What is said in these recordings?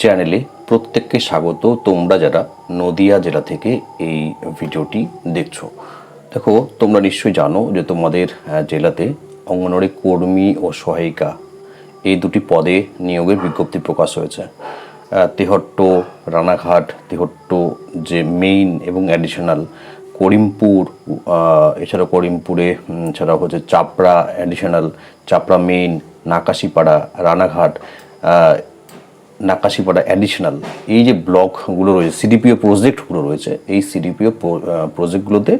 চ্যানেলে প্রত্যেককে স্বাগত। তোমরা যারা নদিয়া জেলা থেকে এই ভিডিওটি দেখছ, দেখো, তোমরা নিশ্চয়ই জানো যে তোমাদের জেলাতে অঙ্গনওয়াড়ি কর্মী ও সহায়িকা এই দুটি পদে নিয়োগের বিজ্ঞপ্তি প্রকাশ হয়েছে। তেহট্ট, রানাঘাট, তেহট্ট যে মেইন এবং অ্যাডিশনাল করিমপুর এছাড়া করিমপুরে এছাড়া হচ্ছে Chapra additional Chapra main Nakashipara, Ranaghat Nakashipara additional এই যে ব্লকগুলো রয়েছে সিডিপিও প্রজেক্টগুলো রয়েছে, এই সিডিপিও প্রজেক্টগুলোতে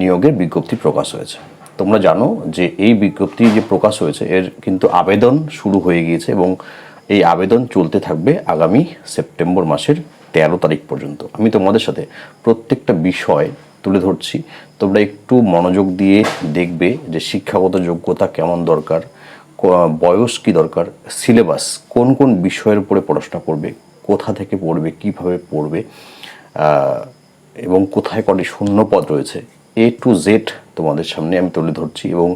নিয়োগের বিজ্ঞপ্তি প্রকাশ হয়েছে। তোমরা জানো যে এই বিজ্ঞপ্তি যে প্রকাশ হয়েছে, এর কিন্তু আবেদন শুরু হয়ে গিয়েছে এবং এই আবেদন চলতে থাকবে আগামী সেপ্টেম্বর মাসের তেরো তারিখ পর্যন্ত। আমি তোমাদের সাথে প্রত্যেকটা বিষয় তুলে ধরছি। তোমরা একটু মনোযোগ দিয়ে দেখবে যে শিক্ষাগত যোগ্যতা কেমন দরকার বয়স কি দরকার? সিলেবাস, কোন কোন বিষয়ের উপরে পড়াশোনা করবে? কোথা থেকে পড়বে? কীভাবে পড়বে? এবং কোথায় কটি শূন্য পদ রয়েছে? এ টু জেড তোমাদের সামনে আমি তুলে ধরছি এবং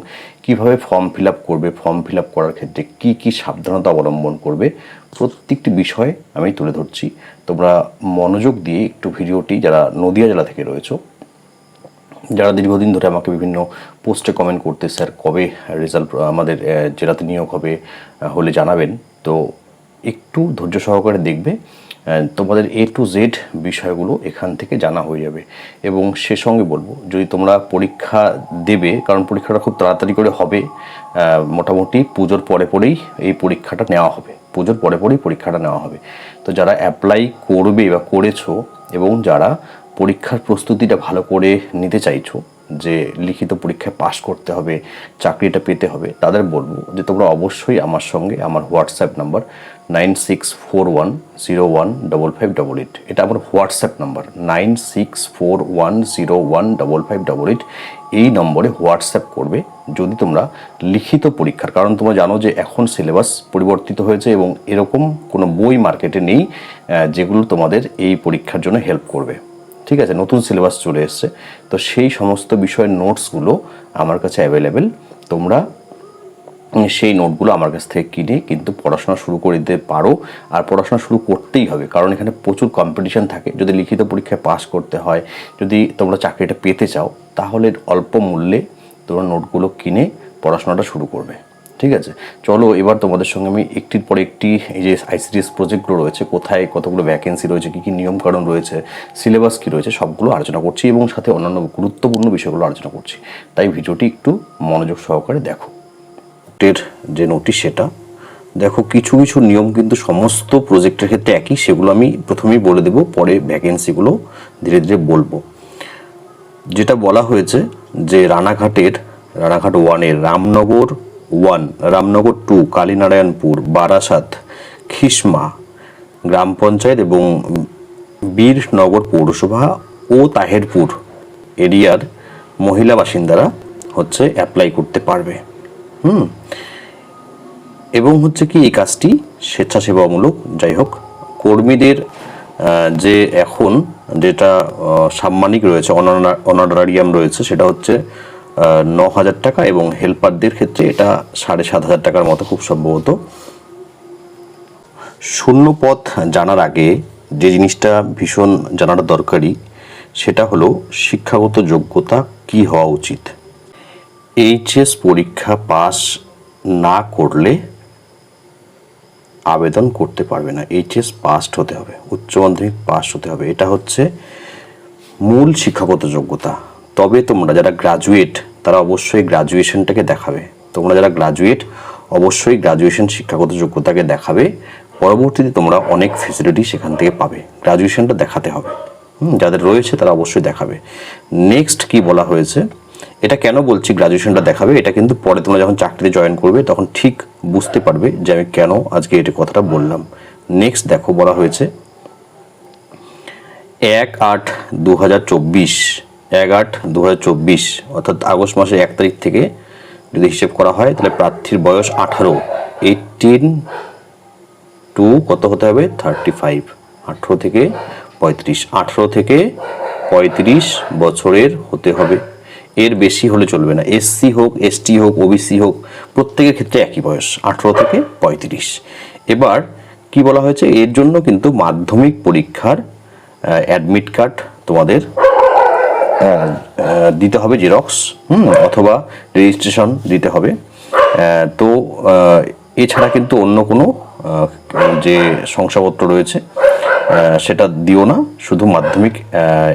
কীভাবে ফর্ম ফিল আপ করবে ফর্ম ফিল আপ করার ক্ষেত্রে কি কি সাবধানতা অবলম্বন করবে, প্রত্যেকটি বিষয় আমি তুলে ধরছি। তোমরা মনোযোগ দিয়ে একটু ভিডিওটি, যারা নদিয়া জেলা থেকে রয়েছো যারা দীর্ঘদিন ধরে আমাকে বিভিন্ন পোস্টে কমেন্ট করতে, স্যার, কবে রেজাল্ট আমাদের জেলাতে নিয়োগ হবে হলে জানাবেন? তো একটু ধৈর্য সহকারে দেখবে তোমাদের এ টু জেড বিষয়গুলো এখান থেকে জানা হয়ে যাবে। এবং সে সঙ্গে বলব, যদি তোমরা পরীক্ষা দেবে, কারণ পরীক্ষাটা খুব তাড়াতাড়ি করে হবে মোটামুটি পুজোর পরে পরেই এই পরীক্ষাটা নেওয়া হবে। পুজোর পরে পরেই পরীক্ষাটা নেওয়া হবে। তো যারা অ্যাপ্লাই করবে বা করেছ, এবং যারা পরীক্ষার প্রস্তুতিটা ভালো করে নিতে চাইছো, যে লিখিত পরীক্ষায় পাশ করতে হবে, চাকরিটা পেতে হবে, তাদের বলব যে তোমরা অবশ্যই আমার সঙ্গে আমার WhatsApp number nine six four one zero one double five double eight এটা আমার WhatsApp number nine six four one zero one double five double eight এই নম্বরে হোয়াটসঅ্যাপ করবে, যদি তোমরা লিখিত পরীক্ষার, কারণ তোমরা জানো যে এখন সিলেবাস পরিবর্তিত হয়েছে এবং এরকম কোনো বই মার্কেটে নেই যেগুলো তোমাদের এই পরীক্ষার জন্য হেল্প করবে। ঠিক আছে, নতুন সিলেবাস চলে এসছে। তো সেই সমস্ত বিষয়ের নোটসগুলো আমার কাছে অ্যাভেলেবেল তোমরা সেই নোটগুলো আমার কাছ থেকে কিনে কিন্তু পড়াশোনা শুরু করে দিতে পারো। আর পড়াশোনা শুরু করতেই হবে, কারণ এখানে প্রচুর কম্পিটিশান থাকে। যদি লিখিত পরীক্ষায় পাস করতে হয়, যদি তোমরা চাকরিটা পেতে চাও, তাহলে অল্প মূল্যে তোমরা নোটগুলো কিনে পড়াশোনাটা শুরু করবে। ঠিক আছে? চলো এবার তোমাদের সঙ্গে আমি একটির পর একটি এই যে আইসিডিএস প্রজেক্টগুলো রয়েছে, কোথায় কতগুলো ভ্যাকেন্সি রয়েছে, কী কী নিয়মকানুন রয়েছে সিলেবাস কী রয়েছে, সবগুলো আলোচনা করছি এবং সাথে অন্যান্য গুরুত্বপূর্ণ বিষয়গুলো আলোচনা করছি। তাই ভিডিওটি একটু মনোযোগ সহকারে দেখো। টের যে নোটিশ সেটা, দেখো কিছু কিছু নিয়ম কিন্তু সমস্ত প্রজেক্টের ক্ষেত্রে একই, সেগুলো আমি প্রথমেই বলে দেব, পরে ভ্যাকেন্সিগুলো ধীরে ধীরে বলব। যেটা বলা হয়েছে যে রানাঘাটের, রানাঘাট ওয়ানের রামনগর ওয়ান, রামনগর টু, কালীনারায়ণপুর, বারাসাত, খিসমা, গ্রাম পঞ্চায়েত এবং বীরনগর পৌরসভা ও তাহেরপুর। এরিয়ার মহিলা বাসিন্দারা হচ্ছে অ্যাপ্লাই করতে পারবে। হুম। এবং হচ্ছে কি এই কাজটি স্বেচ্ছাসেবামূলক, যাই হোক, কর্মীদের যে এখন যেটা সাম্মানিক রয়েছে অনারারিয়াম রয়েছে, সেটা হচ্ছে ন হাজার টাকা এবং হেল্পারদের ক্ষেত্রে এটা সাড়ে সাত হাজার টাকার মতো খুব সম্ভবত। শূন্য পথ জানার আগে যে জিনিসটা ভীষণ জানাটা দরকারি, সেটা হলো শিক্ষাগত যোগ্যতা কি হওয়া উচিত। এইচএস পরীক্ষা পাস না করলে আবেদন করতে পারবে না। এইচএস পাসড হতে হবে, উচ্চ মাধ্যমিক পাস হতে হবে। এটা হচ্ছে মূল শিক্ষাগত যোগ্যতা। তবে তোমরা যারা গ্রাজুয়েট তারা অবশ্যই গ্রাজুয়েশনটাকে দেখাবে। তোমরা যারা গ্রাজুয়েট অবশ্যই গ্রাজুয়েশন শিক্ষাগত যোগ্যতাকে দেখাবে। পরবর্তীতে তোমরা অনেক ফেসিলিটি সেখান থেকে পাবে। গ্রাজুয়েশনটা দেখাতে হবে। যাদের রয়েছে তারা অবশ্যই দেখাবে। নেক্সট কি বলা হয়েছে? এটা কেন বলছি গ্রাজুয়েশনটা দেখাবে? এটা কিন্তু পরে তোমরা যখন চাকরিতে জয়েন করবে, তখন ঠিক বুঝতে পারবে যে আমি কেন আজকে এটা কথাটা বললাম। নেক্সট দেখো বলা হয়েছে। এক আট দু হাজার চব্বিশ এক আট দু অর্থাৎ আগস্ট মাসের এক তারিখ থেকে যদি হিসেব করা হয়, তাহলে প্রার্থীর বয়স আঠারো। এইটিন টু কত হতে হবে? থার্টি ফাইভ আঠেরো থেকে পঁয়ত্রিশ। আঠেরো থেকে পঁয়ত্রিশ বছরের হতে হবে। এর বেশি হলে চলবে না। এসসি হোক এসটি হোক ওবিসি হোক, প্রত্যেকের ক্ষেত্রে একই বয়স, আঠেরো থেকে পঁয়ত্রিশ। এবার কি বলা হয়েছে? এর জন্য কিন্তু মাধ্যমিক পরীক্ষার অ্যাডমিট কার্ড তোমাদের দিতে হবে জেরক্স হুম, অথবা রেজিস্ট্রেশন দিতে হবে। তো এছাড়া কিন্তু অন্য কোনো যে শংসাপত্র রয়েছে সেটা দিও না। শুধু মাধ্যমিক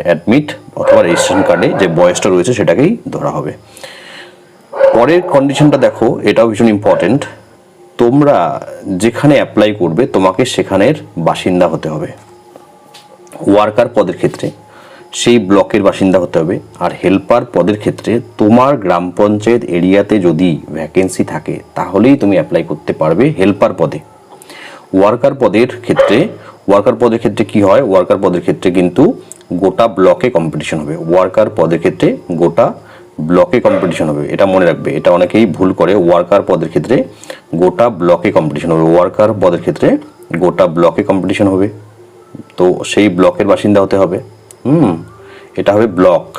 অ্যাডমিট অথবা রেজিস্ট্রেশন কার্ডে যে বয়সটা রয়েছে সেটাকেই ধরা হবে। পরের কন্ডিশনটা দেখো, এটাও ভীষণ ইম্পর্টেন্ট তোমরা যেখানে অ্যাপ্লাই করবে, তোমাকে সেখানের বাসিন্দা হতে হবে। ওয়ার্কার পদের ক্ষেত্রে। সেই ব্লকের বাসিন্দা হতে হবে। আর হেল্পার পদের ক্ষেত্রে তোমার গ্রাম পঞ্চায়েত এরিয়াতে যদি ভ্যাকেন্সি থাকে, তাহলেই তুমি অ্যাপ্লাই করতে পারবে হেল্পার পদে। ওয়ার্কার পদের ক্ষেত্রে ওয়ার্কার পদের ক্ষেত্রে কি হয়? ওয়ার্কার পদের ক্ষেত্রে কিন্তু গোটা ব্লকে কম্পিটিশন হবে। ওয়ার্কার পদের ক্ষেত্রে গোটা ব্লকে কম্পিটিশন হবে। এটা মনে রাখবে। এটা অনেকেই ভুল করে। ওয়ার্কার পদের ক্ষেত্রে গোটা ব্লকে কম্পিটিশন হবে। ওয়ার্কার পদের ক্ষেত্রে গোটা ব্লকে কম্পিটিশন হবে। তো সেই ব্লকের বাসিন্দা হতে হবে। হুম, এটা হবে ব্লক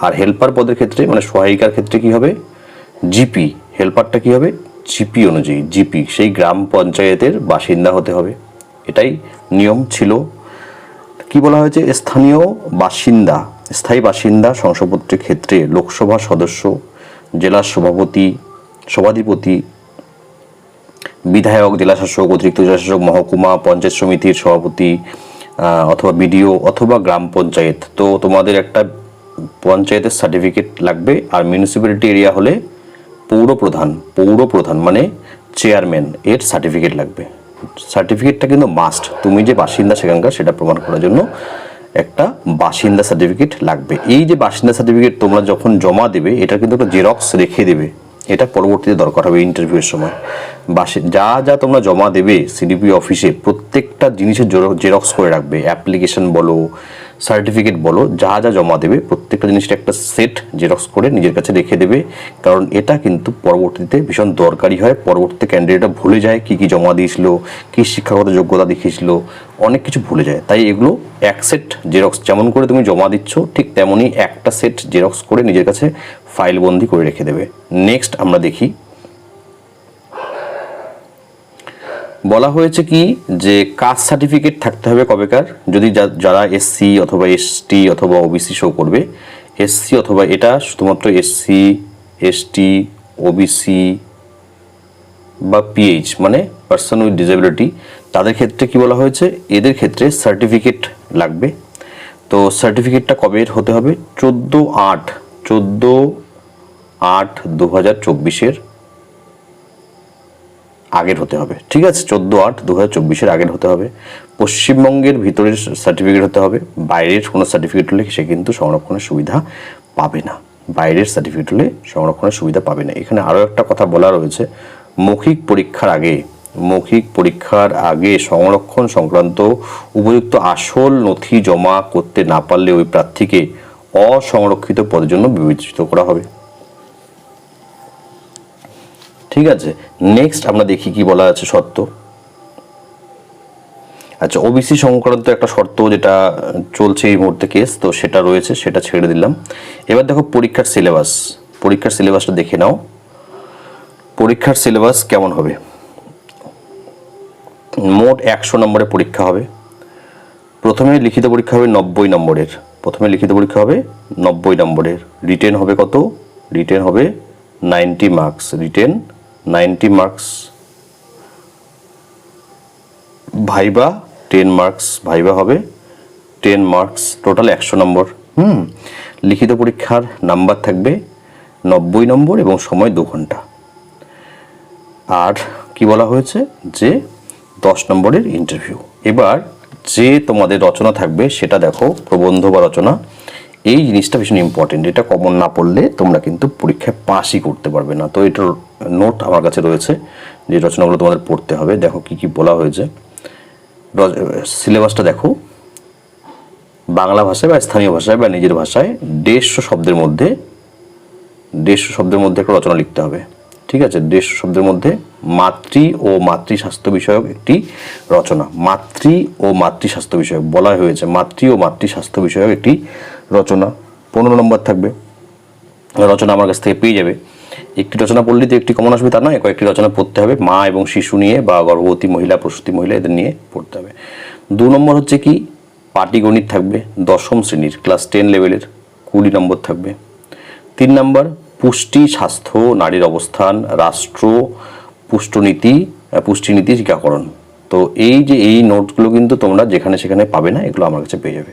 আর হেল্পার পদের ক্ষেত্রে মানে সহায়িকার ক্ষেত্রে কি হবে? জিপি হেল্পারটা কি হবে? জিপি অনুযায়ী জিপি সেই গ্রাম পঞ্চায়েতের বাসিন্দা হতে হবে। এটাই নিয়ম ছিল। কি বলা হয়েছে? স্থানীয় বাসিন্দা, স্থায়ী বাসিন্দা শংসাপত্রের ক্ষেত্রে লোকসভা সদস্য, জেলা সভাপতি, সভাধিপতি, বিধায়ক, জেলাশাসক, অতিরিক্ত জেলাশাসক, মহকুমা, পঞ্চায়েত সমিতির সভাপতি অথবা বিডিও অথবা গ্রাম পঞ্চায়েত। তো তোমাদের একটা পঞ্চায়েতের সার্টিফিকেট লাগবে আর মিউনিসিপ্যালিটি এরিয়া হলে পৌর প্রধান পৌর প্রধান মানে চেয়ারম্যান এর সার্টিফিকেট লাগবে। সার্টিফিকেটটা কিন্তু মাস্ট তুমি যে বাসিন্দা সেখানকার সেটা প্রমাণ করার জন্য একটা বাসিন্দা সার্টিফিকেট লাগবে। এই যে বাসিন্দা সার্টিফিকেট তোমরা যখন জমা দেবে, এটা কিন্তু একটা জেরক্স রেখে দেবে। এটা পরবর্তীতে দরকার হবে ইন্টারভিউয়ের সময়। বা যা যা তোমরা জমা দেবে সিডিপি অফিসে প্রত্যেকটা জিনিসের জেরক্স করে রাখবে। অ্যাপ্লিকেশন বলো সার্টিফিকেট বলো, যা যা জমা দেবে, প্রত্যেকটা জিনিসটা একটা সেট জেরক্স করে নিজের কাছে রেখে দেবে। কারণ এটা কিন্তু পরবর্তীতে ভীষণ দরকারি হয়, পরবর্তীতে ক্যান্ডিডেটরা ভুলে যায় কি কি জমা দিয়েছিল, কি শিক্ষাগত যোগ্যতা দেখিয়েছিল, অনেক কিছু ভুলে যায়। তাই এগুলো এক সেট জেরক্স যেমন করে তুমি জমা দিচ্ছ, ঠিক তেমনই একটা সেট জেরক্স করে নিজের কাছে ফাইলবন্দি করে রেখে দেবে। নেক্সট আমরা দেখি বলা হয়েছে কি যে কাস্ট সার্টিফিকেট থাকতে হবে কবেকার? যদি যারা এসসি অথবা এসটি অথবা ওবিসি শো করবে এসসি অথবা এটা শুধুমাত্র এসসি এসটি ওবিসি বা পিএইচ মানে পার্সন উইথ ডিসেবিলিটি তাদের ক্ষেত্রে কি বলা হয়েছে? এদের ক্ষেত্রে সার্টিফিকেট লাগবে। তো সার্টিফিকেটটা কবে হতে হবে? চোদ্দ আট চোদ্দ আট দু হাজার চব্বিশের আগের হতে হবে। ঠিক আছে? চোদ্দ আট দু হাজার চব্বিশের আগের হতে হবে। পশ্চিমবঙ্গের ভিতরের সার্টিফিকেট হতে হবে। বাইরের কোনো সার্টিফিকেট হলে সে কিন্তু সংরক্ষণের সুবিধা পাবে না। বাইরের সার্টিফিকেট হলে সংরক্ষণের সুবিধা পাবে না। এখানে আরও একটা কথা বলা রয়েছে। মৌখিক পরীক্ষার আগে, মৌখিক পরীক্ষার আগে সংরক্ষণ সংক্রান্ত উপযুক্ত আসল নথি জমা করতে না পারলে ওই প্রার্থীকে অসংরক্ষিত পদের জন্য বিবেচিত করা হবে। ঠিক আছে? নেক্সট আমরা দেখি কি বলা আছে শর্ত। আচ্ছা ওবিসি সংক্রান্ত একটা শর্ত যেটা চলছে এই মুহূর্তে কেস তো সেটা রয়েছে, সেটা ছেড়ে দিলাম। এবার দেখো পরীক্ষার সিলেবাস পরীক্ষার সিলেবাসটা দেখে নাও। পরীক্ষার সিলেবাস কেমন হবে? মোট একশো নম্বরের পরীক্ষা হবে। প্রথমে লিখিত পরীক্ষা হবে নব্বই নম্বরের। প্রথমে লিখিত পরীক্ষা হবে নব্বই নম্বরের। রিটেন হবে কত? রিটেন হবে ninety marks written ninety marks, viva, ten marks, viva হবে, টেন মার্কস, টোটাল একশো নম্বর। হুম, লিখিত পরীক্ষার নাম্বার থাকবে নব্বই নম্বর এবং সময় দু ঘণ্টা। আর কি বলা হয়েছে? যে দশ নম্বরের ইন্টারভিউ এবার যে তোমাদের রচনা থাকবে সেটা দেখো, প্রবন্ধ বা রচনা। এই জিনিসটা ভীষণ ইম্পর্টেন্ট এটা কমন না পড়লে তোমরা কিন্তু পরীক্ষায় পাসই করতে পারবে না। তো এটার নোট আমার কাছে রয়েছে যে রচনাগুলো তোমাদের পড়তে হবে। দেখো কি কি বলা হয়েছে। সিলেবাসটা দেখো। বাংলা ভাষায় বা স্থানীয় ভাষায় বা নিজের ভাষায় দেড়শো শব্দের মধ্যে, দেড়শো শব্দের মধ্যে একটা রচনা লিখতে হবে। ঠিক আছে? দেড়শো শব্দের মধ্যে মাতৃ ও মাতৃ স্বাস্থ্য বিষয়ক একটি রচনা। মাতৃ ও মাতৃ স্বাস্থ্য বিষয়ক বলা হয়েছে। মাতৃ ও মাতৃ স্বাস্থ্য বিষয়ক একটি রচনা, পনেরো নম্বর থাকবে। রচনা আমার কাছ থেকে পেয়ে যাবে। একটি রচনা পড়লেই তো একটি কমন আসবে তা নয়, কয়েকটি রচনা পড়তে হবে মা এবং শিশু নিয়ে বা গর্ভবতী মহিলা, প্রসূতি মহিলা এদের নিয়ে পড়তে হবে। দু নম্বর হচ্ছে কি পাটিগণিত থাকবে, দশম শ্রেণির ক্লাস টেন লেভেলের কুড়ি নম্বর থাকবে। তিন নম্বর, পুষ্টি, স্বাস্থ্য, নারীর অবস্থান, রাষ্ট্র পুষ্টনীতি পুষ্টিনীতি টিকাকরণ তো এই যে এই নোটগুলো কিন্তু তোমরা যেখানে সেখানে পাবে না, এগুলো আমার কাছে পেয়ে যাবে।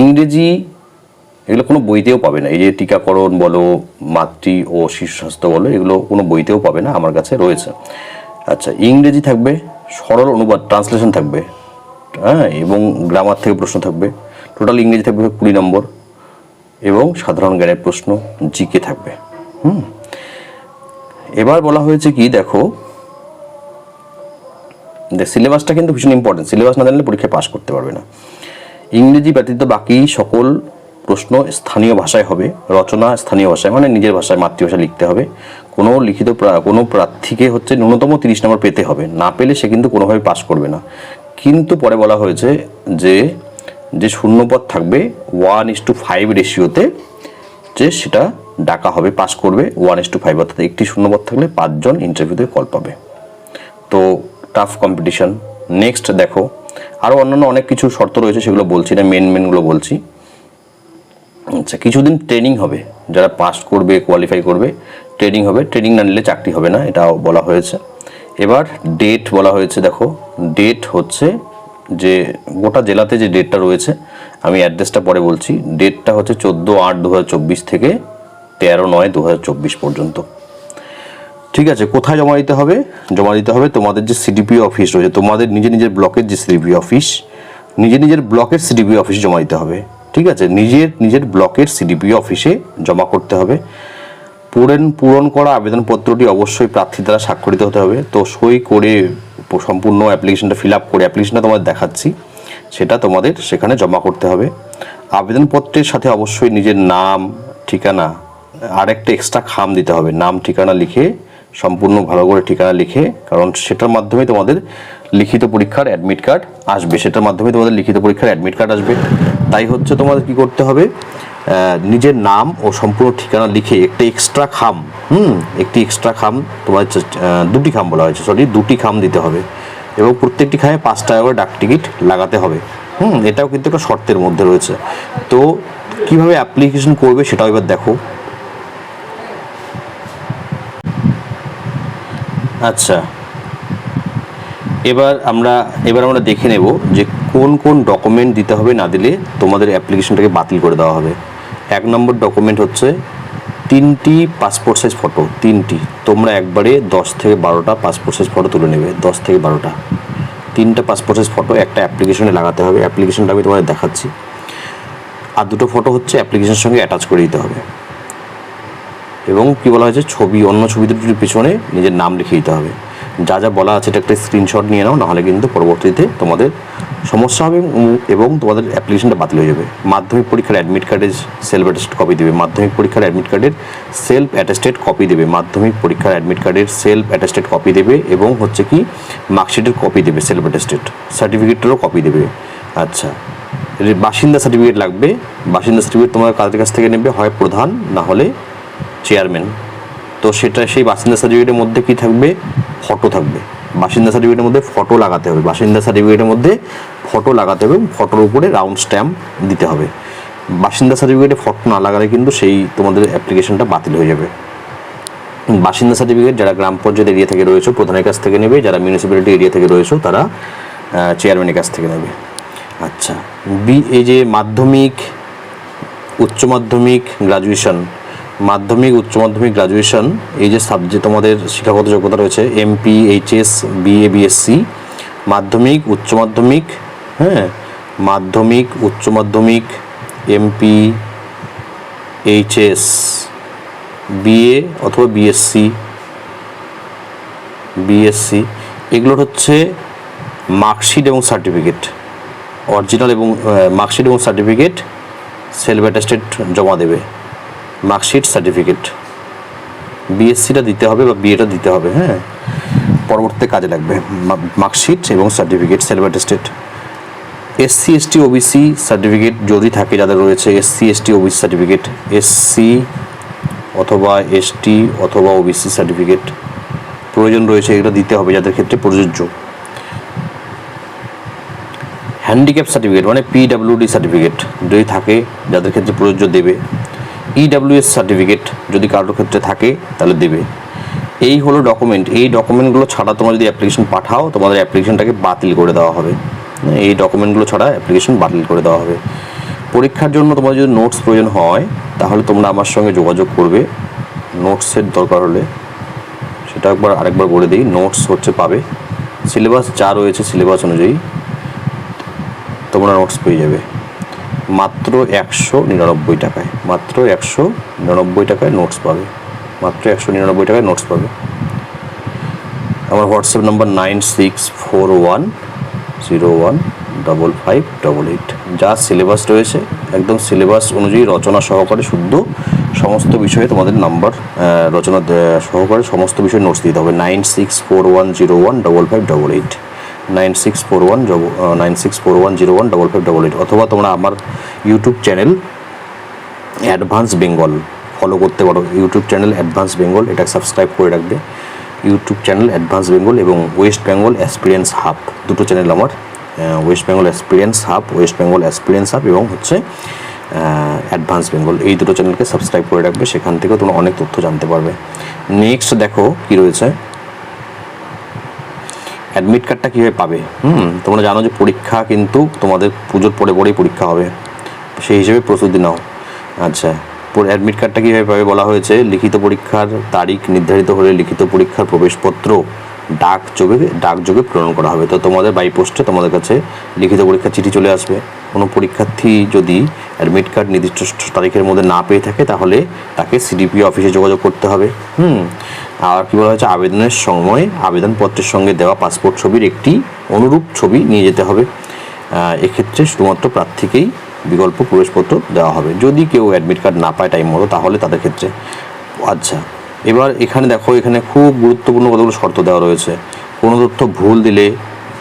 ইংরেজি এগুলো কোনো বইতেও পাবে না। এই যে টিকাকরণ বলো, মাতৃ ও শিশু স্বাস্থ্য বলো, এগুলো কোনো বইতেও পাবে না আমার কাছে রয়েছে। আচ্ছা ইংরেজি থাকবে, সরল অনুবাদ ট্রান্সলেশন থাকবে হ্যাঁ এবং গ্রামার থেকে প্রশ্ন থাকবে টোটাল ইংরেজি থাকবে কুড়ি নম্বর, এবং সাধারণ জ্ঞানের প্রশ্ন জিকে থাকবে। হুম, এবার বলা হয়েছে কি, দেখো সিলেবাসটা কিন্তু ভীষণ ইম্পর্টেন্ট সিলেবাস না জানলে পরীক্ষায় পাশ করতে পারবে না। ইংরেজি ব্যতীত বাকি সকল প্রশ্ন স্থানীয় ভাষায় হবে, রচনা স্থানীয় ভাষায় মানে নিজের ভাষায় মাতৃভাষা লিখতে হবে। কোনো লিখিত কোনো প্রার্থীকে হচ্ছে ন্যূনতম তিরিশ নম্বর পেতে হবে। না পেলে সে কিন্তু কোনোভাবে পাশ করবে না। কিন্তু পরে বলা হয়েছে যে যে শূন্যপদ থাকবে ওয়ান ইস টু ফাইভ রেশিওতে যে সেটা ডাকা হবে পাস করবে ওয়ান ইস টু ফাইভ অর্থাৎ একটি শূন্যপদ থাকলে পাঁচজন ইন্টারভিউতে কল পাবে। তো টাফ কম্পিটিশন নেক্সট দেখো আরও অন্যান্য অনেক কিছু শর্ত রয়েছে, সেগুলো বলছি না মেন মেনগুলো বলছি। আচ্ছা কিছুদিন ট্রেনিং হবে। যারা পাস করবে কোয়ালিফাই করবে ট্রেনিং হবে। ট্রেনিং না নিলে চাকরি হবে না, এটাও বলা হয়েছে। এবার ডেট বলা হয়েছে, দেখো। ডেট হচ্ছে যে, গোটা জেলাতে যে ডেটটা রয়েছে, আমি অ্যাড্রেসটা পরে বলছি। ডেটটা হচ্ছে চোদ্দ আট দু থেকে তেরো নয় দু পর্যন্ত। ঠিক আছে, কোথায় জমা দিতে হবে? জমা দিতে হবে তোমাদের যে সিডিপি অফিস রয়েছে, তোমাদের নিজের নিজের ব্লকের যে সিডিপি অফিস নিজের নিজের ব্লকের সিডিপি অফিসে জমা দিতে হবে। ঠিক আছে? নিজের নিজের ব্লকের সিডিপি অফিসে জমা করতে হবে। পূরণ পূরণ করা আবেদনপত্রটি অবশ্যই প্রার্থী দ্বারা স্বাক্ষরিত হতে হবে। তো সই করে সম্পূর্ণ অ্যাপ্লিকেশনটা ফিল আপ করে অ্যাপ্লিকেশনটা তোমাদের দেখাচ্ছি। সেটা তোমাদের সেখানে জমা করতে হবে। আবেদনপত্রের সাথে অবশ্যই নিজের নাম, ঠিকানা আর একটা এক্সট্রা খাম দিতে হবে। নাম, ঠিকানা লিখে, সম্পূর্ণ ভালো করে ঠিকানা লিখে, কারণ সেটার মাধ্যমে তোমাদের লিখিত পরীক্ষার অ্যাডমিট কার্ড আসবে। সেটার মাধ্যমে তোমাদের লিখিত পরীক্ষার অ্যাডমিট কার্ড আসবে। তাই হচ্ছে তোমাদের কি করতে হবে নিজের নাম ও সম্পূর্ণ ঠিকানা লিখে একটা এক্সট্রা খাম, হুম, একটি এক্সট্রা খাম তোমার দুটি খাম বলা হয়েছে সরি দুটি খাম দিতে হবে। এবং প্রত্যেকটি খামে পাঁচ টাকা করে ডাক টিকিট লাগাতে হবে। হুম, এটাও কিন্তু একটা শর্তের মধ্যে রয়েছে। তো কীভাবে অ্যাপ্লিকেশন করবে সেটাও এবার দেখো। আচ্ছা। এবার আমরা এবার আমরা দেখে নেব যে কোন কোন ডকুমেন্ট দিতে হবে না দিলে তোমাদের অ্যাপ্লিকেশনটাকে বাতিল করে দেওয়া হবে। এক নম্বর ডকুমেন্ট হচ্ছে তিনটি পাসপোর্ট সাইজ ফটো তিনটি। তোমরা একবারে দশ থেকে বারোটা পাসপোর্ট সাইজ ফটো তুলে নেবে, দশ থেকে বারোটা। তিনটা পাসপোর্ট সাইজ ফটো একটা অ্যাপ্লিকেশনে লাগাতে হবে অ্যাপ্লিকেশনটা আমি তোমাদের দেখাচ্ছি। আর দুটো ফটো হচ্ছে অ্যাপ্লিকেশনের সঙ্গে অ্যাটাচ করে দিতে হবে। এবং কী বলা হয়েছে? ছবি, অন্য ছবি দুটির পিছনে নিজের নাম লিখে দিতে হবে। যা যা বলা আছে, এটা একটা স্ক্রিনশট নিয়ে নাও, নাহলে কিন্তু পরবর্তীতে তোমাদের সমস্যা হবে এবং তোমাদের অ্যাপ্লিকেশনটা বাতিল হয়ে যাবে। মাধ্যমিক পরীক্ষার অ্যাডমিট কার্ডের সেলফ অ্যাটেস্টেড কপি দেবে। মাধ্যমিক পরীক্ষার অ্যাডমিট কার্ডের সেলফ অ্যাটেস্টেড কপি দেবে। মাধ্যমিক পরীক্ষার অ্যাডমিট কার্ডের সেলফ অ্যাটেস্টেড কপি দেবে এবং হচ্ছে কি মার্কশিটের কপি দেবে সেলফ অ্যাটেস্টেড সার্টিফিকেটেরও কপি দেবে। আচ্ছা বাসিন্দা সার্টিফিকেট লাগবে। বাসিন্দা সার্টিফিকেট তোমার কাদের কাছ থেকে নেবে? হয় প্রধান, না হলে চেয়ারম্যান তো সেটা সেই বাসিন্দা সার্টিফিকেটের মধ্যে কি থাকবে? ফটো থাকবে। বাসিন্দা সার্টিফিকেটের মধ্যে ফটো লাগাতে হবে। বাসিন্দা সার্টিফিকেটের মধ্যে ফটো লাগাতে হবে ফটোর উপরে রাউন্ড স্ট্যাম্প দিতে হবে। বাসিন্দা সার্টিফিকেটে ফটো না লাগালে কিন্তু সেই তোমাদের অ্যাপ্লিকেশনটা বাতিল হয়ে যাবে। বাসিন্দা সার্টিফিকেট যারা গ্রাম পঞ্চায়েত এরিয়া থেকে রয়েছে, প্রধানের কাছ থেকে নেবে। যারা মিউনিসিপ্যালিটি এরিয়া থেকে রয়েছে, তারা চেয়ারম্যানের কাছ থেকে নেবে। আচ্ছা। বি এই যে মাধ্যমিক, উচ্চ মাধ্যমিক গ্রাজুয়েশন মাধ্যমিক, উচ্চ মাধ্যমিক গ্রাজুয়েশন এই যে সাবজেক্ট তোমাদের শিক্ষাগত যোগ্যতা রয়েছে এমপি এইচএস বিএ বিএসসি মাধ্যমিক, উচ্চ মাধ্যমিক হ্যাঁ মাধ্যমিক, উচ্চ মাধ্যমিক এমপি এইচএস বিএ অথবা বিএসসি বিএসসি এগুলোর হচ্ছে মার্কশিট এবং সার্টিফিকেট অরিজিনাল এবং মার্কশিট এবং সার্টিফিকেট সেলফ অ্যাটেস্টেড জমা দেবে। Marksheet, certificate. বিএসসিটা দিতে হবে বা বিএটা দিতে হবে হ্যাঁ? পরবর্তীতে কাজে লাগবে। মার্কশিট এবং certificate self attested SC ST OBC certificate যদি থাকে যাদের রয়েছে SC ST OBC certificate SC অথবা এসটি অথবা ওবিসি সার্টিফিকেট প্রয়োজন রয়েছে, এগুলো দিতে হবে যাদের ক্ষেত্রে প্রযোজ্য। হ্যান্ডিক্যাপ সার্টিফিকেট মানে পিডাব্লিউডি সার্টিফিকেট যদি থাকে, যাদের ক্ষেত্রে প্রযোজ্য দেবে। ইডাব্লিউএস সার্টিফিকেট যদি কারোর ক্ষেত্রে থাকে, তাহলে দেবে। এই হলো ডকুমেন্ট এই ডকুমেন্টগুলো ছাড়া তোমরা যদি অ্যাপ্লিকেশন পাঠাও, তোমাদের অ্যাপ্লিকেশনটাকে বাতিল করে দেওয়া হবে। এই ডকুমেন্টগুলো ছাড়া অ্যাপ্লিকেশন বাতিল করে দেওয়া হবে। পরীক্ষার জন্য তোমাদের যদি নোটস প্রয়োজন হয়, তাহলে তোমরা আমার সঙ্গে যোগাযোগ করবে। নোটসের দরকার হলে। সেটা একবার আরেকবার বলে দিই। নোটস হচ্ছে পাবে। সিলেবাস যা রয়েছে সিলেবাস অনুযায়ী, তোমরা নোটস পেয়ে যাবে। মাত্র একশো নিরানব্বই টাকায়, মাত্র একশো নিরানব্বই টাকায় নোটস পাবে, মাত্র একশো নিরানব্বই টাকায় নোটস পাবে। আমার WhatsApp number nine six four one zero one double five double eight যা সিলেবাস রয়েছে, একদম সিলেবাস অনুযায়ী রচনা সহকারে শুদ্ধ সমস্ত বিষয়ে তোমাদের নাম্বার রচনা সহকারে সমস্ত বিষয়ে নোটস দিতে হবে। Nine six four one zero one double five double eight nine six four one nine six four one zero one double five double eight অথবা তোমরা আমার YouTube channel Advance Bengal follow করতে পারো। ইউটিউব চ্যানেল অ্যাডভান্স বেঙ্গল এটা subscribe করে রাখবে। YouTube channel advance Bengal এবং West Bengal Experience Hub দুটো চ্যানেল আমার West Bengal Experience Hub West Bengal Experience Hub এবং হচ্ছে অ্যাডভান্স বেঙ্গল এই দুটো চ্যানেলকে সাবস্ক্রাইব করে রাখবে, সেখান থেকেও তোমরা অনেক তথ্য জানতে পারবে। নেক্সট দেখো কি রয়েছে। অ্যাডমিট কার্ডটা কীভাবে পাবে? হুম, তোমরা জানো যে পরীক্ষা কিন্তু তোমাদের পুজোর পরে পরেই পরীক্ষা হবে। সেই হিসেবে প্রস্তুতি নাও। আচ্ছা অ্যাডমিট কার্ডটা কীভাবে পাবে বলা হয়েছে? লিখিত পরীক্ষার তারিখ নির্ধারিত হলে লিখিত পরীক্ষার প্রবেশপত্র ডাক যোগে ডাক যোগে প্রেরণ করা হবে। তো তোমাদের বাই পোস্টে তোমাদের কাছে লিখিত পরীক্ষার চিঠি চলে আসবে। কোনো পরীক্ষার্থী যদি অ্যাডমিট কার্ড নির্দিষ্ট তারিখের মধ্যে না পেয়ে থাকে, তাহলে তাকে সিডিপি অফিসে যোগাযোগ করতে হবে। হুম? আর কী বলা হয়েছে? আবেদনের সময় আবেদনপত্রের সঙ্গে দেওয়া পাসপোর্ট ছবির একটি অনুরূপ ছবি নিয়ে যেতে হবে। এক্ষেত্রে শুধুমাত্র প্রার্থীকেই বিকল্প প্রবেশপত্র দেওয়া হবে। যদি কেউ অ্যাডমিট কার্ড না পায় টাইম মতো, তাহলে তাদের ক্ষেত্রে। আচ্ছা। এবার এখানে দেখো, এখানে খুব গুরুত্বপূর্ণ কতগুলো শর্ত দেওয়া রয়েছে। কোনো তথ্য ভুল দিলে,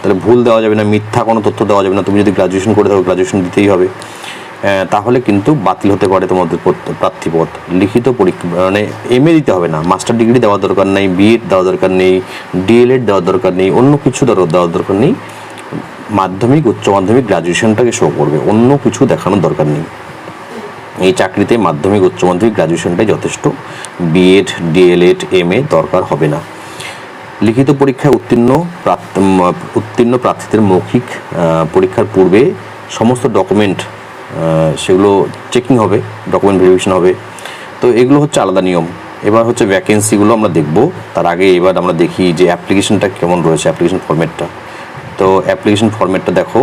তাহলে ভুল দেওয়া যাবে না, মিথ্যা কোনো তথ্য দেওয়া যাবে না, তুমি যদি গ্রাজুয়েশন করে থাকো গ্রাজুয়েশন দিতেই হবে। তাহলে কিন্তু বাতিল হতে পারে তোমাদের পদ- প্রার্থীপদ। লিখিত পরীক্ষা মানে এম এ দিতে হবে না। মাস্টার ডিগ্রি দেওয়ার দরকার নেই বিএড দেওয়া দরকার নেই ডিএলএড দেওয়ার দরকার নেই, অন্য কিছু দেওয়ার দরকার নেই। মাধ্যমিক, উচ্চ মাধ্যমিক গ্রাজুয়েশনটাকে শো করবে, অন্য কিছু দেখানোর দরকার নেই। এই চাকরিতে মাধ্যমিক উচ্চ মাধ্যমিক গ্রাজুয়েশনটাই যথেষ্ট। বিএড ডিএলএড এম এ দরকার হবে না। লিখিত পরীক্ষায় উত্তীর্ণ উত্তীর্ণ প্রার্থীদের মৌখিক পরীক্ষার পূর্বে সমস্ত ডকুমেন্ট সেগুলো চেকিং হবে ডকুমেন্ট ভেরিফিকেশন হবে। তো এগুলো হচ্ছে আলাদা নিয়ম। এবার হচ্ছে ভ্যাকেন্সিগুলো আমরা দেখব। তার আগে এবার আমরা দেখি যে অ্যাপ্লিকেশনটা কেমন রয়েছে অ্যাপ্লিকেশন ফরম্যাটটা তো অ্যাপ্লিকেশন ফরম্যাটটা দেখো।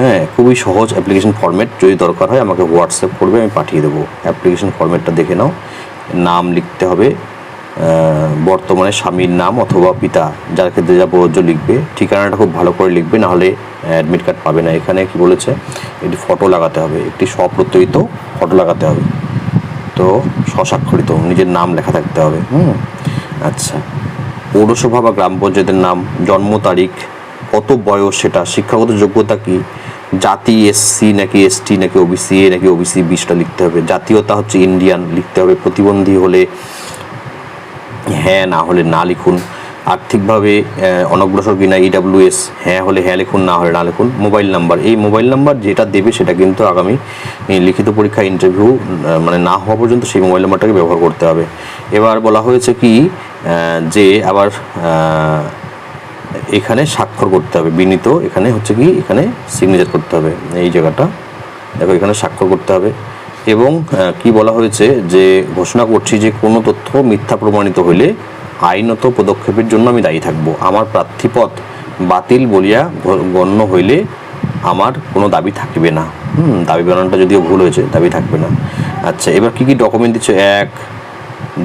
হ্যাঁ খুবই সহজ অ্যাপ্লিকেশন ফরম্যাট যদি দরকার হয় আমাকে হোয়াটসঅ্যাপ করবে, আমি পাঠিয়ে দেবো। অ্যাপ্লিকেশন ফরম্যাটটা দেখে নাও। নাম লিখতে হবে বর্তমানে স্বামীর নাম অথবা পিতা, যার ক্ষেত্রে যা প্রযোজ্য লিখবে। ঠিকানাটা খুব ভালো করে লিখবে, না হলে অ্যাডমিট কার্ড পাবে না। এখানে কি বলেছে? একটি ফটো লাগাতে হবে, একটি স্বপ্রত্যয়িত ফটো লাগাতে হবে। তো, স্বস্বাক্ষরিত, নিজের নাম লেখা থাকতে হবে, হুম? আচ্ছা। পৌরসভা বা গ্রাম পঞ্চায়েতের নাম, জন্ম তারিখ, কত বয়স সেটা, শিক্ষাগত যোগ্যতা কি? জাতি এসসি নাকি এসটি নাকি ওবিসি এ নাকি ওবিসি বিশটা লিখতে হবে। জাতীয়তা হচ্ছে ইন্ডিয়ান লিখতে হবে। প্রতিবন্ধী হলে হ্যাঁ না হলে না লিখুন। আর্থিকভাবে অনগ্রসর কিনা ইডাব্লিউএস হ্যাঁ হলে হ্যাঁ লিখুন, না হলে না লিখুন। মোবাইল নাম্বার, এই মোবাইল নাম্বার যেটা দেবে সেটা কিন্তু আগামী লিখিত পরীক্ষা ইন্টারভিউ মানে না হওয়া পর্যন্ত সেই মোবাইল নাম্বারটাকে ব্যবহার করতে হবে। এবার বলা হয়েছে কি যে আবার এখানে স্বাক্ষর করতে হবে, বিনীত এখানে হচ্ছে কি, এখানে সিগনেচার করতে হবে, এই জায়গাটা। দেখো, এখানে স্বাক্ষর করতে হবে এবং কি বলা হয়েছে যে, ঘোষণা করছি যে কোনো তথ্য মিথ্যা প্রমাণিত হইলে আইনত পদক্ষেপের জন্য আমি দায়ী থাকব। আমার প্রার্থীপদ বাতিল বলিয়া গণ্য হইলে আমার কোনো দাবি থাকবে না। হুম, দাবি বানানটা যদিও ভুল হয়েছে, দাবি থাকবে না। আচ্ছা এবার কি কি ডকুমেন্ট দিচ্ছে? এক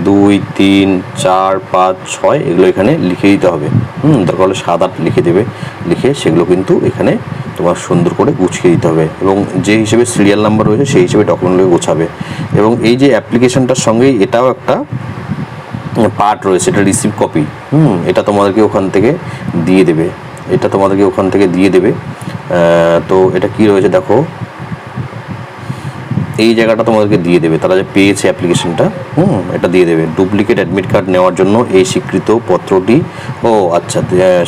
দুই, তিন, চার, পাঁচ, ছয়, এগুলো এখানে লিখে দিতে হবে। হুম, দরকার হলে সাত, আট লিখে দেবে। লিখে সেগুলো কিন্তু এখানে তোমার সুন্দর করে গুছিয়ে দিতে হবে এবং যে হিসেবে সিরিয়াল নাম্বার রয়েছে সেই হিসেবে ডকুমেন্টগুলো গোছাবে। এবং এই যে অ্যাপ্লিকেশনটার সঙ্গেই এটাও একটা পার্ট রয়েছে, এটা রিসিভ কপি হুম, এটা তোমাদেরকে ওখান থেকে দিয়ে দেবে। এটা তোমাদেরকে ওখান থেকে দিয়ে দেবে। তো এটা কি রয়েছে দেখো? এই জায়গাটা তোমাদেরকে দিয়ে দেবে। তারা যে পেয়েছে অ্যাপ্লিকেশনটা হুম, এটা দিয়ে দেবে। ডুপ্লিকেট অ্যাডমিট কার্ড নেওয়ার জন্য এই স্বীকৃত পত্রটি, ও আচ্ছা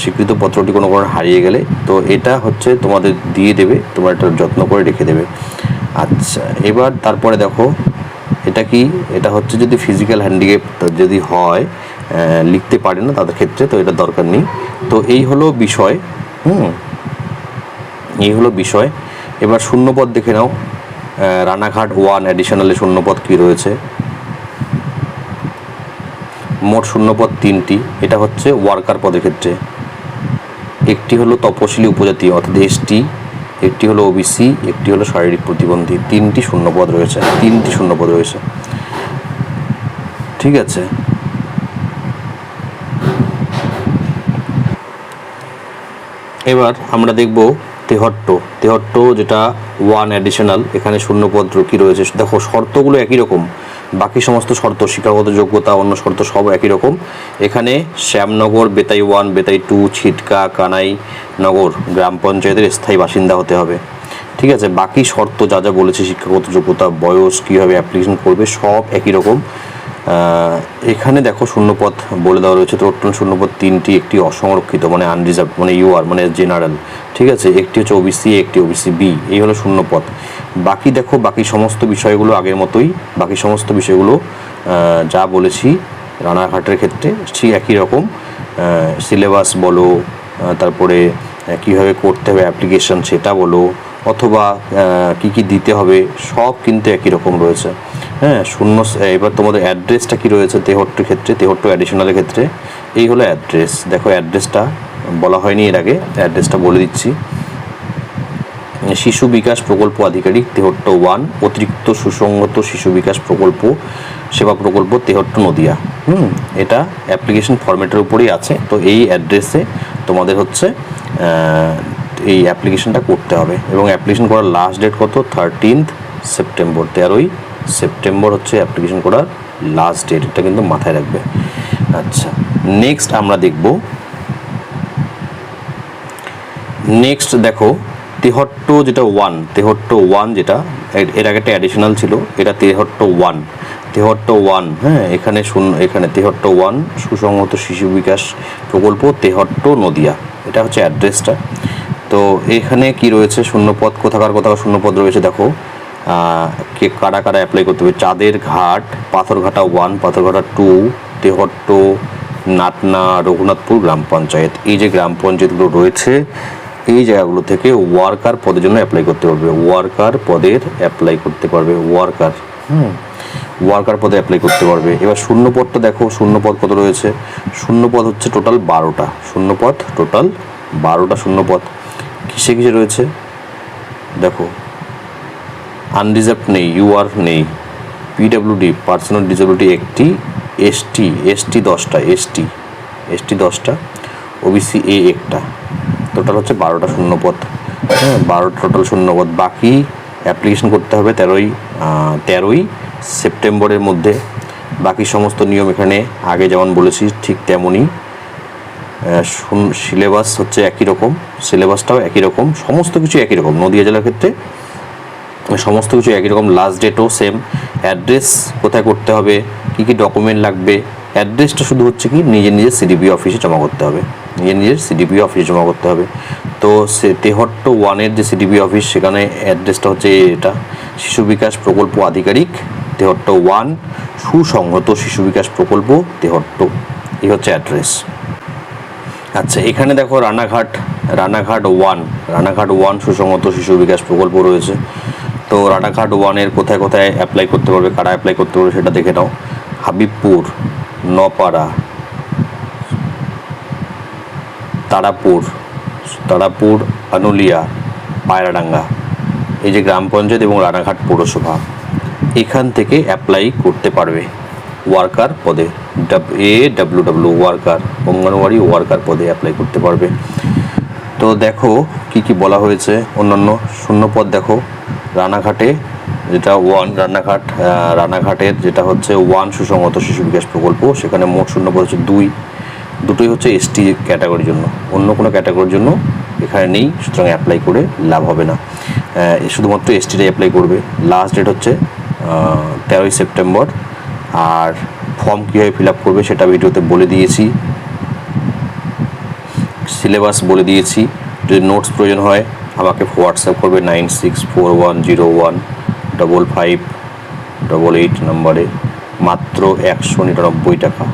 স্বীকৃত পত্রটি কোনো কারণে হারিয়ে গেলে, তো এটা হচ্ছে তোমাদের দিয়ে দেবে, তোমরা এটা যত্ন করে রেখে দেবে। আচ্ছা এবার তারপরে দেখো, এটা কি? এটা হচ্ছে যদি ফিজিক্যাল হ্যান্ডিক্যাপ যদি হয় লিখতে পারে না তাদের ক্ষেত্রে, তো এটা দরকার নেই। তো এই হলো বিষয়, হুম, এই হলো বিষয়। এবার শূন্যপদ দেখে নাও। রানাঘাট ওয়ান অ্যাডিশনালে শূন্যপদ কী রয়েছে? মোট শূন্যপদ তিনটি। এটা হচ্ছে ওয়ার্কার পদের ক্ষেত্রে। একটি হলো তপশিলি উপজাতি, অর্থাৎ এসটি। একটি হলো ওবিসি, একটি হলো শারীরিক প্রতিবন্ধী। তিনটি শূন্যপদ রয়েছে। তিনটি শূন্যপদ রয়েছে। ঠিক আছে। এবার আমরা দেখব তেহট্ট তেহট্ট যেটা ওয়ান অ্যাডিশনাল এখানে শূন্যপদ কি রয়েছে? দেখো, শর্তগুলো একই রকম। বাকি সমস্ত শর্ত, শিক্ষাগত যোগ্যতা, অন্য শর্ত সব একই রকম। এখানে শ্যামনগর, বেতাই ওয়ান বেতাই টু ছিটকা, কানাই নগর, গ্রাম পঞ্চায়েতের স্থায়ী বাসিন্দা হতে হবে। ঠিক আছে? বাকি শর্ত যা যা বলেছে শিক্ষাগত যোগ্যতা, বয়স, কীভাবে অ্যাপ্লিকেশন করবে, সব একই রকম। এখানে দেখো শূন্যপদ বলে দেওয়া রয়েছে। টোটাল শূন্যপদ তিনটি, একটি অসংরক্ষিত মানে আনরিজার্ভ মানে ইউআর মানে জেনারেল ঠিক আছে? একটি হচ্ছে ওবিসি একটি ওবিসি বি এই হলো শূন্যপদ বাকি দেখো, বাকি সমস্ত বিষয়গুলো আগের মতোই, বাকি সমস্ত বিষয়গুলো যা বলেছি রানাঘাটের ক্ষেত্রে, ঠিক একই রকম। সিলেবাস বলো তারপরে কীভাবে করতে হবে অ্যাপ্লিকেশন সেটা বলো, অথবা কি কি দিতে হবে, সব কিন্তু একই রকম রয়েছে। হ্যাঁ শূন্য এবার তোমাদের অ্যাড্রেসটা কি রয়েছে তেহট্টের ক্ষেত্রে, তেহট্ট অ্যাডিশনালের ক্ষেত্রে? এই হলো অ্যাড্রেস দেখো অ্যাড্রেসটা বলা হয়নি এর আগে অ্যাড্রেসটা বলে দিচ্ছি। শিশু বিকাশ প্রকল্প আধিকারিক তেহট্ট ওয়ান, অতিরিক্ত সুসংগত শিশু বিকাশ প্রকল্প, সেবা প্রকল্প তেহট্ট নদিয়া। হুম, এটা অ্যাপ্লিকেশন ফরম্যাটের উপরেই আছে, তো এই অ্যাড্রেসে তোমাদের হচ্ছে এই অ্যাপ্লিকেশনটা করতে হবে। এবং অ্যাপ্লিকেশন করার লাস্ট ডেট কত? থার্টিনথ সেপ্টেম্বর তেরোই সেপ্টেম্বর হচ্ছে অ্যাপ্লিকেশন করার লাস্ট ডেট এটা কিন্তু মাথায় রাখবে। আচ্ছা নেক্সট আমরা দেখব। নেক্সট দেখো, তেহট্ট যেটা ওয়ান তেহট্ট ওয়ান যেটা, এর- আগে একটা অ্যাডিশনাল ছিল, এটা তেহট্ট ওয়ান তেহট্ট ওয়ান হ্যাঁ এখানে শূন্য, এখানে তেহট্ট ওয়ান সুসংহত শিশু বিকাশ প্রকল্প, তেহট্ট নদিয়া, এটা হচ্ছে অ্যাড্রেসটা তো এখানে কি রয়েছে? শূন্যপদ, কোথাকার কোথাকার শূন্যপদ রয়েছে দেখো। কে কারা কারা অ্যাপ্লাই করতে হবে? চাঁদের ঘাট, পাথরঘাটা ওয়ান পাথরঘাটা টু তেহট্ট, নাটনা, রঘুনাথপুর গ্রাম পঞ্চায়েত। এই যে গ্রাম পঞ্চায়েতগুলো রয়েছে, এই জায়গাগুলো থেকে ওয়ার্কার পদের জন্য অ্যাপ্লাই করতে পারবে। ওয়ার্কার পদের অ্যাপ্লাই করতে পারবে। ওয়ার্কার হুম ওয়ার্কার পদে অ্যাপ্লাই করতে পারবে। এবার শূন্যপদটা দেখো, শূন্যপদ কত রয়েছে? শূন্যপদ হচ্ছে টোটাল বারোটা। শূন্যপদ টোটাল বারোটা শূন্যপদ। কিসে কিসে রয়েছে? দেখো আনরিজার্ভ নেই ইউআর নেই। পিডাব্লিউডি পার্সোনাল ডিসেবিলিটি একটি এসটি এসটি দশটা এসটি এসটি দশটা ওবিসি এ একটা। টোটাল হচ্ছে বারোটা শূন্যপদ। হ্যাঁ বারোটা টোটাল শূন্যপদ। বাকি অ্যাপ্লিকেশন করতে হবে তেরোই তেরোই সেপ্টেম্বরের মধ্যে। বাকি সমস্ত নিয়ম এখানে আগে যেমন বলেছি ঠিক তেমনই। সিলেবাস হচ্ছে একই রকম। সিলেবাসটাও একই রকম। সমস্ত কিছু একই রকম। নদীয়া জেলার ক্ষেত্রে সমস্ত কিছু একই রকম লাস্ট ডেটও সেম অ্যাড্রেস কোথায় করতে হবে, কী কী ডকুমেন্ট লাগবে? অ্যাড্রেসটা শুধু হচ্ছে কি, নিজের নিজের সিডিপি অফিসে জমা করতে হবে। নিজের নিজের সিডিপি অফিসে জমা করতে হবে। তো সে তেহট্ট ওয়ানের যে সিডিপি অফিস সেখানে অ্যাড্রেসটা হচ্ছে এটা। শিশু বিকাশ প্রকল্প আধিকারিক, তেহট্ট ওয়ান। সুসংহত শিশু বিকাশ প্রকল্প, তেহট্ট। এই হচ্ছে অ্যাড্রেস আচ্ছা এখানে দেখো রানাঘাট। রানাঘাট ওয়ান। রানাঘাট ওয়ান সুসংহত শিশু বিকাশ প্রকল্প রয়েছে। তো রানাঘাট ওয়ানের কোথায় কোথায় অ্যাপ্লাই করতে পারবে, কারা অ্যাপ্লাই করতে পারবে সেটা দেখে নাও। হাবিবপুর, নপাড়া, তারাপুর তারাপুর, আনুলিয়া, পায়রাডাঙ্গা, এই যে গ্রাম পঞ্চায়েত এবং রানাঘাট পৌরসভা, এখান থেকে অ্যাপ্লাই করতে পারবে ওয়ার্কার পদে। A W W worker, Anganwadi worker পদে অ্যাপ্লাই করতে পারবে। তো দেখো কি কি বলা হয়েছে, অন্যান্য শূন্য পদ দেখো। রানাঘাটে যেটা ওয়ান রানাঘাট আহ, রানাঘাটের যেটা হচ্ছে ওয়ান সুসংহত শিশু বিকাশ প্রকল্প সেখানে মোট শূন্যপদ হচ্ছে দুই। দুটোই হচ্ছে এসটি ক্যাটাগরির জন্য। অন্য কোনো ক্যাটাগরির জন্য এখানে নেই সুতরাং অ্যাপ্লাই করে লাভ হবে না। শুধুমাত্র এসটিটাই অ্যাপ্লাই করবে। লাস্ট ডেট হচ্ছে তেরোই সেপ্টেম্বর আর ফর্ম কীভাবে ফিল আপ করবে সেটা ভিডিওতে বলে দিয়েছি। সিলেবাস বলে দিয়েছি। যদি নোটস প্রয়োজন হয় আমাকে হোয়াটসঅ্যাপ করবে nine six four one zero one double five double eight নাম্বারে, মাত্র একশো নিরানব্বই টাকা।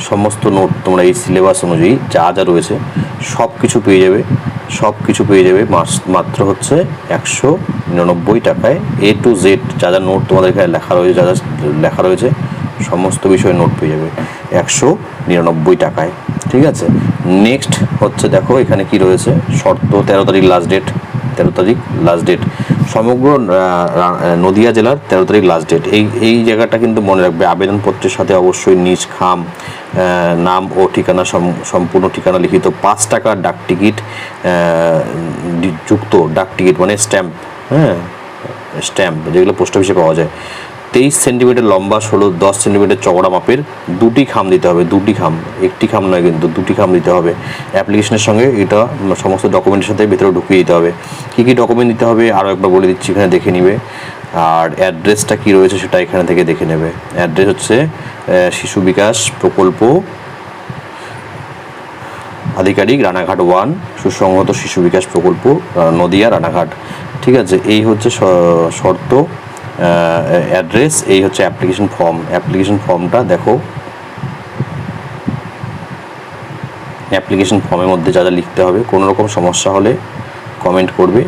সমস্ত নোট তোমরা এই সিলেবাস অনুযায়ী যা যা রয়েছে সব কিছু পেয়ে যাবে সব কিছু পেয়ে যাবে, মাস- মাত্র হচ্ছে একশো নিরানব্বই টাকায়। এ টু জেড যা যা নোট তোমাদের এখানে লেখা রয়েছে, যা যা লেখা রয়েছে, সমস্ত বিষয়ে নোট পেয়ে যাবে একশো নিরানব্বই টাকায়। ঠিক আছে? নেক্সট হচ্ছে দেখো, এখানে কি রয়েছে? শর্ত, তেরো তারিখ লাস্ট ডেট তেরো তারিখ লাস্ট ডেট সমগ্র নদিয়া জেলার তেরো তারিখ লাস্ট ডেট এই এই জায়গাটা কিন্তু মনে রাখবে, আবেদনপত্রের সাথে অবশ্যই নিজ খাম নাম ও ঠিকানা সম- সম্পূর্ণ ঠিকানা লিখিত। পাঁচ টাকার ডাক টিকিট যুক্ত ডাক টিকিট মানে স্ট্যাম্প হ্যাঁ? স্ট্যাম্প যেগুলো পোস্ট অফিসে পাওয়া যায়। তেইশ সেন্টিমিটার লম্বা, ষোলো, দশ সেন্টিমিটার চওড়া মাপের দুটি খাম দিতে হবে, দুটি খাম, একটি খাম নয় কিন্তু দুটি খাম দিতে হবে। অ্যাপ্লিকেশনের সঙ্গে এটা সমস্ত ডকুমেন্টের সাথে ভিতরে ঢুকিয়ে দিতে হবে। কী কী ডকুমেন্ট দিতে হবে আরও একবার বলে দিচ্ছি, এখানে দেখে নিবে। আর অ্যাড্রেসটা কী রয়েছে সেটা এখানে থেকে দেখে নেবে। অ্যাড্রেস হচ্ছে শিশু বিকাশ প্রকল্প আধিকারিক, রানাঘাট ওয়ান, সুসংহত শিশু বিকাশ প্রকল্প নদিয়া, রানাঘাট। ঠিক আছে, এই হচ্ছে শর্ত। অ্যাড্রেস এই হচ্ছে অ্যাপ্লিকেশন ফর্ম অ্যাপ্লিকেশন ফর্মটা দেখো। অ্যাপ্লিকেশন ফর্মের মধ্যে যা যা লিখতে হবে, কোনো রকম সমস্যা হলে কমেন্ট করবে,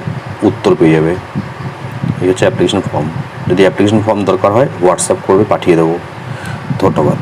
উত্তর পেয়ে যাবে। এই হচ্ছে অ্যাপ্লিকেশন ফর্ম যদি অ্যাপ্লিকেশন ফর্ম দরকার হয় হোয়াটসঅ্যাপ করবে, পাঠিয়ে দেবো। ধন্যবাদ।